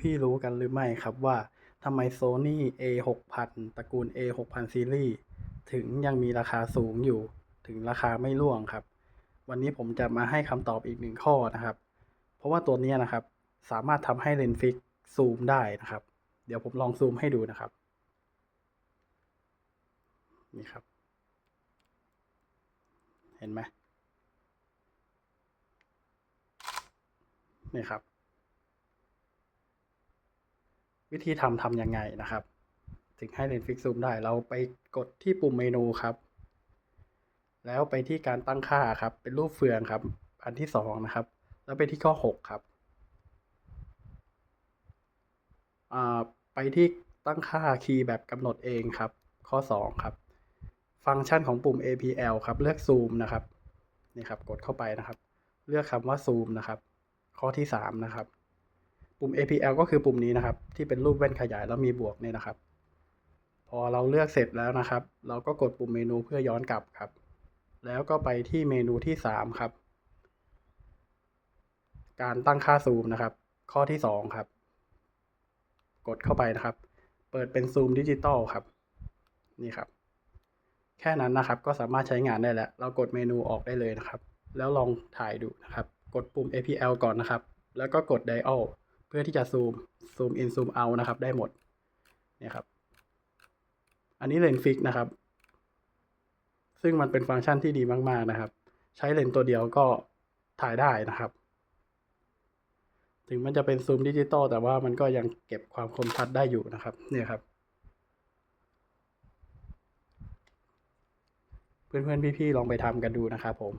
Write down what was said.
พี่ๆรู้กันหรือไม่ครับว่าทำไม Sony A6000 ตระกูล A6000 ซีรีส์ถึงยังมีราคาสูงอยู่ ถึงราคาไม่ร่วงครับ วันนี้ผมจะมาให้คำตอบอีกหนึ่งข้อนะครับ เพราะว่าตัวนี้นะครับ สามารถทำให้เลนส์ฟิกซูมได้นะครับ เดี๋ยวผมลองซูมให้ดูนะครับ นี่ครับ เห็นไหมนี่ครับ วิธีทำทำยังไงนะครับ ถึงให้เลนส์ฟิกซูมได้เราไปกดที่ปุ่มเมนูครับ แล้วไปที่การตั้งค่าครับ เป็นรูปเฟืองครับ อันที่สองนะครับ แล้วไปที่ข้อหกครับอ่าไปที่ตั้งค่าคีย์แบบกำหนดเองครับ ข้อสองครับ ฟังก์ชันของปุ่ม APL ครับ เลือกซูมนะครับนี่ครับ กดเข้าไปนะครับ เลือกคำว่าซูมนะครับ ข้อที่สามนะครับ ปุ่ม APL ก็คือปุ่มนี้นะครับ ที่เป็นรูปแว่นขยายแล้วมีบวกเนี่ยนะครับ พอเราเลือกเสร็จแล้วนะครับ เราก็กดปุ่มเมนูเพื่อย้อนกลับครับ แล้วก็ไปที่เมนูที่สามครับ การตั้งค่าซูมนะครับ ข้อที่สองครับ กดเข้าไปนะครับ เปิดเป็นซูมดิจิตอลครับ นี่ครับ แค่นั้นนะครับก็สามารถใช้งานได้แล้ว เรากดเมนูออกได้เลยนะครับ แล้วลองถ่ายดูนะครับ กดปุ่ม APL ก่อนนะครับ แล้วก็กด Dial พื่อที่จะซูมซูม in ซูม out นะครับ ได้หมดเนี่ยครับ อันนี้เลนส์ฟิกนะครับ ซึ่งมันเป็นฟังก์ชันที่ดีมาก ๆนะครับ ใช้เลนส์ตัวเดียวก็ถ่ายได้นะครับ ถึงมันจะเป็นซูมดิจิตอลแต่ว่ามันก็ยังเก็บความคมชัดได้อยู่นะครับ เนี่ยครับ เพื่อนๆพี่ๆลองไปทำกันดูนะครับผม